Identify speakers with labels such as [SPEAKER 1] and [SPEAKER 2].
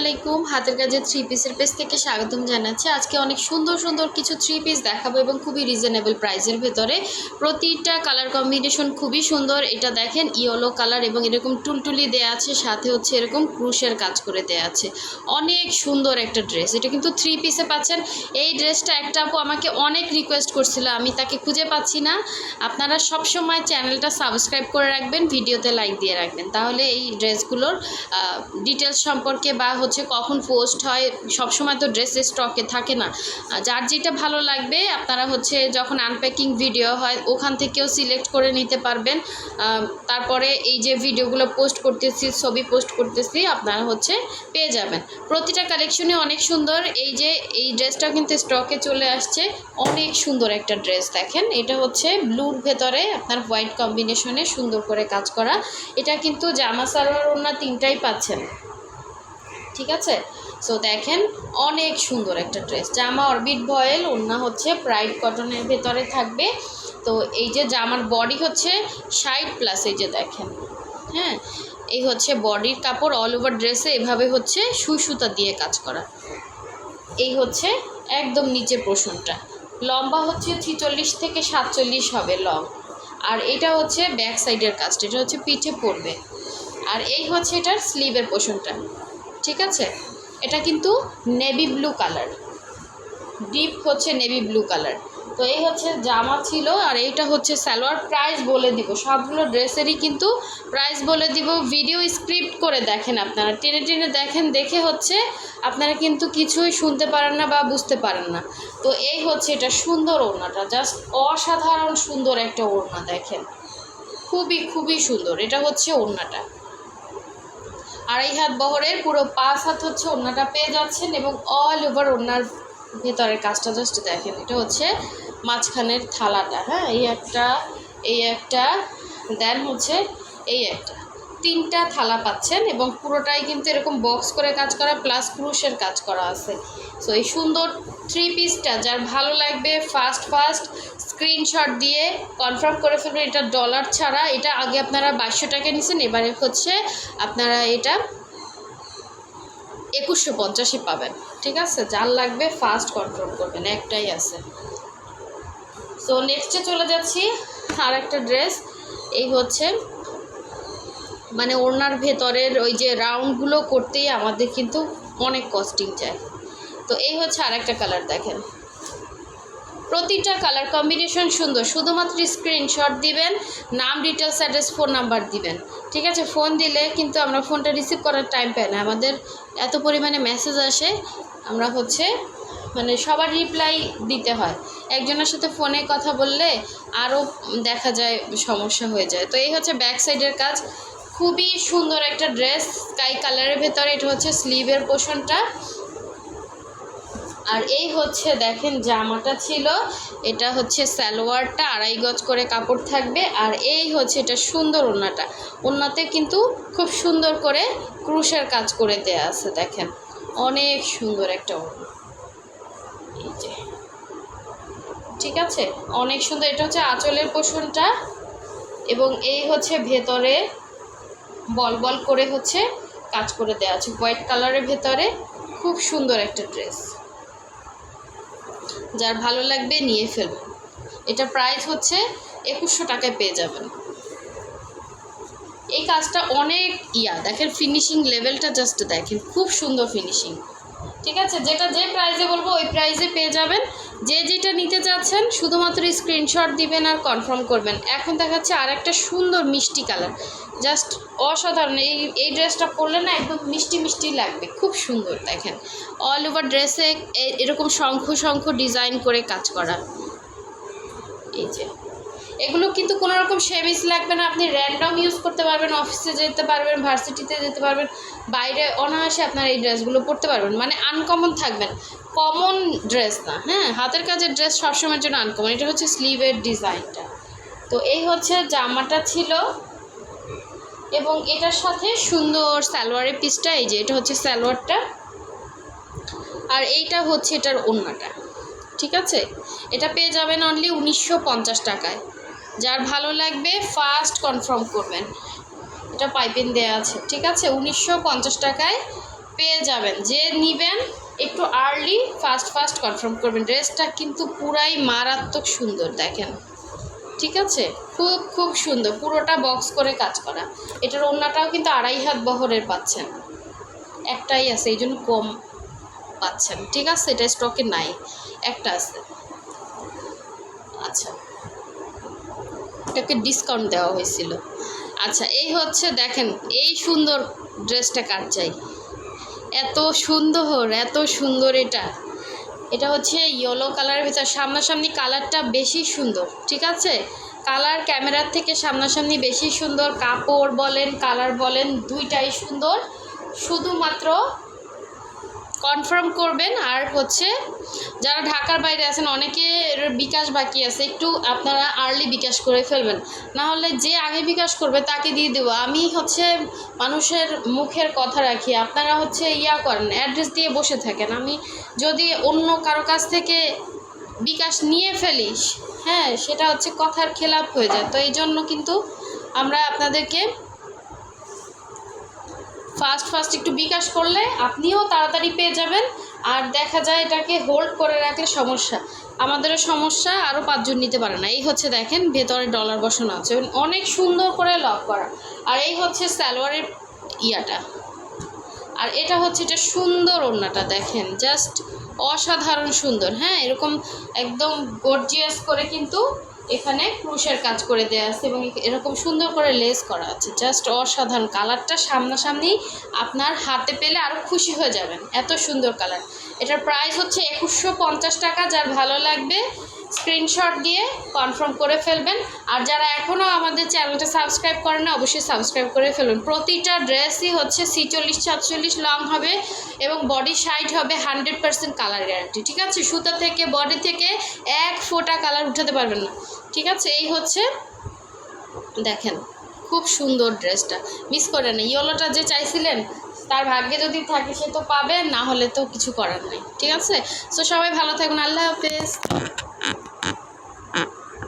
[SPEAKER 1] আলাইকুম। হাতের কাজে থ্রি পিসের পেজ থেকে স্বাগতম জানাচ্ছি। আজকে অনেক সুন্দর সুন্দর কিছু থ্রি পিস দেখাবো এবং খুবই রিজনেবল প্রাইসের ভেতরে। প্রতিটা কালার কম্বিনেশন খুবই সুন্দর। এটা দেখেন ইয়েলো কালার এবং এরকম টুলটুলি দেয়া আছে, সাথে হচ্ছে এরকম ক্রুশের কাজ করে দেয়া আছে। অনেক সুন্দর একটা ড্রেস এটা কিন্তু থ্রি পিসে পাচ্ছেন। এই ড্রেসটা একটা আপু আমাকে অনেক রিকোয়েস্ট করছিল, আমি তাকে খুঁজে পাচ্ছি না। আপনারা সব সময় চ্যানেলটা সাবস্ক্রাইব করে রাখবেন ভিডিওতে লাইক দিয়ে রাখবেন। তাহলে এই ড্রেসগুলোর ডিটেলস সম্পর্কে বা হচ্ছে কখন পোস্ট হয়, সবসময় তো ড্রেস স্টকে থাকে না। যার যেটা ভালো লাগবে, আপনারা হচ্ছে যখন আনপ্যাকিং ভিডিও হয়, ওখান থেকেও সিলেক্ট করে নিতে পারবেন। তারপরে এই যে ভিডিওগুলো পোস্ট করতেছি, ছবি পোস্ট করতেছি, আপনারা হচ্ছে পেয়ে যাবেন। প্রতিটা কালেকশনে অনেক সুন্দর। এই যে, এই ড্রেসটা কিন্তু স্টকে চলে আসছে। অনেক সুন্দর একটা ড্রেস দেখেন। এটা হচ্ছে ব্লুর ভেতরে আপনার হোয়াইট কম্বিনেশনে সুন্দর করে কাজ করা। এটা কিন্তু জামা সালোয়ার ওড়না তিনটাই পাচ্ছেন। ঠিক আছে? সো দেখেন, অনেক সুন্দর একটা ড্রেস। জামা অরবিট ভয়েল, ওড়না হচ্ছে প্রাইড কটনের ভেতরে থাকবে। তো, এই যে জামার বডি হচ্ছে ষাট প্লাস এই যে দেখেন হ্যাঁ? এই হচ্ছে বডির কাপড় অল ওভার ড্রেসে এভাবে হচ্ছে সুই সুতা দিয়ে কাজ করা। এই হচ্ছে একদম নিচের পোর্শনটা লম্বা হচ্ছে ছিচল্লিশ থেকে সাতচল্লিশ হবে লং আর এটা হচ্ছে ব্যাক সাইডের কাজটা, এটা হচ্ছে পিঠে পড়বে আর এই হচ্ছে এটার স্লিভের পোর্শনটা ঠিক আছে? এটা কিন্তু নেভি ব্লু কালার ডিপ হচ্ছে নেভি ব্লু কালার তো এই হচ্ছে জামা ছিল আর এইটা হচ্ছে সালোয়ার। প্রাইস বলে দিব। সবগুলো ড্রেসেরই কিন্তু প্রাইস বলে দিব। ভিডিও স্ক্রিপ্ট করে দেখেন আপনারা। টেনে টেনে দেখেন, দেখে হচ্ছে আপনারা কিন্তু কিছুই শুনতে পারেন না বা বুঝতে পারেন না। তো এই হচ্ছে এটা সুন্দর ওড়নাটা। জাস্ট অসাধারণ সুন্দর একটা ওড়না দেখেন। খুবই খুবই সুন্দর। এটা হচ্ছে ওড়নাটা। আড়াই হাত বহরের পুরো পাঁচ হাত হচ্ছে ওড়নাটা পেয়ে যাচ্ছেন এবং অল ওভার ওড়নার ভেতরের কাজটা জাস্ট দেখেন, এটা হচ্ছে মাঝখানের থালাটা হ্যাঁ? এই একটা এই একটা দেন হচ্ছে এই একটা। তিনটা থালা পাচ্ছেন এবং পুরোটাই কিন্তু এরকম বক্স করে কাজ করা প্লাস ক্রুশের কাজ করা আছে। সো এই সুন্দর থ্রি পিসটা যার ভালো লাগবে ফার্স্ট ফার্স্ট স্ক্রিনশট দিয়ে কনফার্ম করে ফেলবেন এটা ডলার ছাড়া। এটা আগে আপনারা বাইশশো টাকা নিছেন, এবারে হচ্ছে আপনারা এটা একুশশো পঞ্চাশে পাবেন। ঠিক আছে? যার লাগবে ফার্স্ট কনফার্ম করবেন, একটাই আছে। সো নেক্সটে চলে যাচ্ছি আর একটা ড্রেস এই হচ্ছে মানে ওড়নার ভেতরের ওই যে রাউন্ডগুলো করতেই আমাদের কিন্তু অনেক কস্টিং যায় তো এই হচ্ছে আর একটা কালার দেখেন। প্রতিটা কালার কম্বিনেশন সুন্দর। শুধুমাত্র স্ক্রিনশট দিবেন, নাম ডিটেলস অ্যাড্রেস ফোন নাম্বার দিবেন। ঠিক আছে? ফোন দিলে কিন্তু আমরা ফোনটা রিসিভ করার টাইম পাই না। আমাদের এত পরিমাণে মেসেজ আসে, আমরা হচ্ছে মানে সবার রিপ্লাই দিতে হয়। একজনের সাথে ফোনে কথা বললে আরও দেখা যায়, সমস্যা হয়ে যায়। তো এই হচ্ছে ব্যাক সাইডের কাজ। খুবই সুন্দর একটা ড্রেস স্কাই কালারের ভেতরে। এটা হচ্ছে স্লিভের পোর্শনটা আর এই হচ্ছে দেখেন জামাটা ছিল, এটা হচ্ছে সালোয়ারটা, আড়াই গজ করে কাপড় থাকবে, আর এই হচ্ছে এটা সুন্দর ওনাটা ওনাতে কিন্তু খুব সুন্দর করে ক্রুশের কাজ করে দেয়া আছে, দেখেন। অনেক সুন্দর একটা ওড়না। এই যে। ঠিক আছে? অনেক সুন্দর। এটা হচ্ছে আঁচলের পোষণটা এবং এই হচ্ছে ভেতরে বল বল করে হচ্ছে কাজ করে দেওয়া আছে। হোয়াইট কালারের ভেতরে খুব সুন্দর একটা ড্রেস। যার ভালো লাগবে নিয়ে ফেলবেন এটা প্রাইস হচ্ছে একুশশো টাকায় পেয়ে যাবেন। এই কাজটা অনেক ইয়া, দেখেন ফিনিশিং লেভেলটা জাস্ট দেখেন, খুব সুন্দর ফিনিশিং ঠিক আছে? যেটা যে প্রাইজে বলব, ওই প্রাইজে পেয়ে যাবেন। যে যেটা নিতে চাচ্ছেন, শুধুমাত্র স্ক্রিনশট দিবেন আর কনফার্ম করবেন। এখন দেখাচ্ছে আর একটা সুন্দর মিষ্টি কালার জাস্ট অসাধারণ। এই এই ড্রেসটা পরলে না একদম মিষ্টি মিষ্টি লাগবে। খুব সুন্দর, দেখেন। অল ওভার ড্রেসে এরকম শঙ্খ শঙ্খ ডিজাইন করে কাজ করা। এই যে। এগুলো কিন্তু কোনো রকম সেভিস লাগবে না। আপনি র্যান্ডম ইউজ করতে পারবেন অফিসে যেতে পারবেন ভার্সিটিতে যেতে পারবেন, বাইরে অনায়াসে আপনার এই ড্রেসগুলো পরতে পারবেন। মানে আনকমন থাকবেন কমন ড্রেস না হ্যাঁ? হাতের কাজের ড্রেস সবসময়ের জন্য আনকমন এটা হচ্ছে স্লিভের ডিজাইনটা তো এই হচ্ছে জামাটা ছিল। এবং এটার সাথে সুন্দর সালোয়ারের পিসটা এই যে এটা হচ্ছে সালোয়ারটা। আর এইটা হচ্ছে এটার ওড়নাটা। ঠিক আছে? এটা পেয়ে যাবেন অনলি উনিশশো পঞ্চাশ টাকায়। যার ভালো লাগবে ফার্স্ট কনফার্ম করবেন। এটা পাইপিং দেওয়া আছে, ঠিক আছে? উনিশশো পঞ্চাশ টাকায় পেয়ে যাবেন। যে নিবেন, একটু আর্লি ফার্স্ট ফার্স্ট কনফার্ম করবেন। ড্রেসটা কিন্তু পুরাই মারাত্মক সুন্দর, দেখেন। ঠিক আছে? খুব খুব সুন্দর। পুরোটা বক্স করে কাজ করা। এটার ওড়নাটাও কিন্তু আড়াই হাত বহরের পাচ্ছেন। একটাই আছে, এই জন্য কম পাচ্ছেন। ঠিক আছে? এটা স্টকে নাই। একটা আছে। আচ্ছা। এটাকে ডিসকাউন্ট দেওয়া হয়েছিল। আচ্ছা এই হচ্ছে দেখেন, এই সুন্দর ড্রেসটা কার চাই? এত সুন্দর এত সুন্দর এটা। এটা হচ্ছে ইয়েলো কালারের ভিতর, সামনাসামনি কালারটা বেশি সুন্দর, ঠিক আছে? কালার ক্যামেরার থেকে সামনাসামনি বেশি সুন্দর, কাপড় বলেন কালার বলেন, দুইটাই সুন্দর। শুধুমাত্র কনফার্ম করবেন আর হচ্ছে যারা ঢাকার বাইরে আছেন অনেকের বিকাশ বাকি আছে, একটু আপনারা আর্লি বিকাশ করে ফেলবেন। না হলে যে আগে বিকাশ করবে তাকে দিয়ে দেবো। আমি হচ্ছে মানুষের মুখের কথা রাখি, আপনারা হচ্ছে ইয়া করেন অ্যাড্রেস দিয়ে বসে থাকেন। আমি যদি অন্য কারও কাছ থেকে বিকাশ নিয়ে ফেলিস হ্যাঁ সেটা হচ্ছে কথার খেলাপ হয়ে যায়। তো এই জন্য কিন্তু আমরা আপনাদেরকে ফাস্ট ফাস্ট একটু বিকাশ করলে আপনিও তাড়াতাড়ি পেয়ে যাবেন। আর দেখা যায় এটাকে হোল্ড করে রাখলে সমস্যা। আমাদেরও সমস্যা, আরও পাঁচজন নিতে পারে না। এই হচ্ছে দেখেন, ভেতরে ডলার বসানো আছে। অনেক সুন্দর করে লক করা। আর এই হচ্ছে সালোয়ারের ইয়াটা। আর এটা হচ্ছে এটা সুন্দর ওড়নাটা, দেখেন। জাস্ট অসাধারণ সুন্দর। হ্যাঁ এরকম একদম গর্জিয়াস করে কিন্তু এখানে ক্রুশের কাজ করে দেওয়া আছে এবং এরকম সুন্দর করে লেস করা আছে। জাস্ট অসাধারণ কালারটা সামনাসামনি আপনার হাতে পেলে আরও খুশি হয়ে যাবেন। এত সুন্দর কালার। এটার প্রাইস হচ্ছে একুশশো পঞ্চাশ টাকা, যার ভালো লাগবে স্ক্রিনশট দিয়ে কনফার্ম করে ফেলবেন। আর যারা এখনও আমাদের চ্যানেলটা সাবস্ক্রাইব করেন না অবশ্যই সাবস্ক্রাইব করে ফেলুন। প্রতিটা ড্রেসই হচ্ছে ছিচল্লিশ, সাতচল্লিশ লং হবে এবং বডি সাইড হবে হান্ড্রেড পার্সেন্ট কালার গ্যারান্টি ঠিক আছে? সুতা থেকে বডি থেকে এক ফোঁটা কালার উঠাতে পারবেন না, ঠিক আছে? এই হচ্ছে, দেখেন, খুব সুন্দর ড্রেসটা। মিস করে না, ইয়েলোটা যে চাইছিলেন, তার ভাগ্যে যদি থাকে সে তো পাবে, না হলে তো কিছু করার নেই, ঠিক আছে? সো সবাই ভালো থাকুন, আল্লাহ হাফেজ।